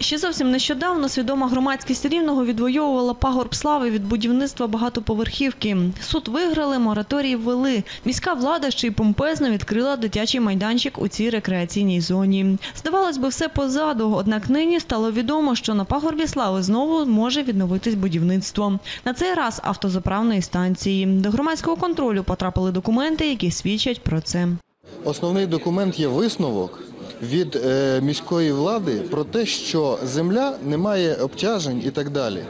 Ще зовсім нещодавно свідома громадськість рівного відвоювала пагорб слави від будівництва багатоповерхівки. Суд виграли, мораторій ввели. Міська влада ще й помпезно відкрила дитячий майданчик у цій рекреаційній зоні. Здавалось би, все позаду. Однак нині стало відомо, що на пагорбі слави знову може відновитись будівництво. На цей раз автозаправної станції. До громадського контролю потрапили документи, які свідчать про це. Основний документ є висновок від е, міської влади про те, що земля не має обтяжень і так далі.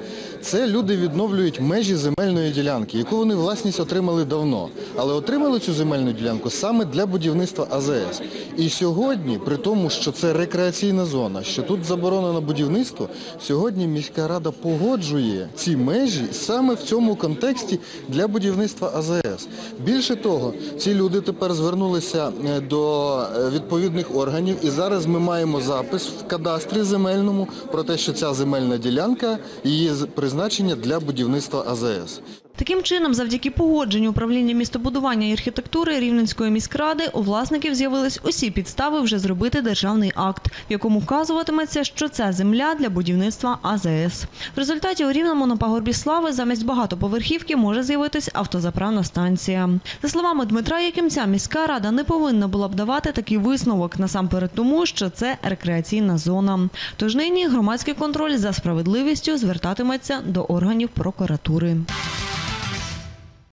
Це люди відновлюють межі земельної ділянки, яку вони власність отримали давно, але отримали цю земельну ділянку саме для будівництва АЗС. І сьогодні, при тому, що це рекреаційна зона, що тут заборонено будівництво, сьогодні міська рада погоджує ці межі саме в цьому контексті для будівництва АЗС. Більше того, ці люди тепер звернулися е, до е, відповідних органів, і зараз ми маємо запис в кадастрі земельному про те, що ця земельна ділянка її з- призначення для будівництва АЗС. Таким чином, завдяки погодженню управління містобудування і архітектури Рівненської міськради, у власників з'явились усі підстави вже зробити державний акт, в якому вказуватиметься, що це земля для будівництва АЗС. В результаті у Рівному на пагорбі слави замість багатоповерхівки може з'явитись автозаправна станція. За словами Дмитра Якимця, міська рада не повинна була б давати такий висновок насамперед тому, що це рекреаційна зона. Тож нині громадський контроль за справедливістю звертатиметься до органів прокуратури.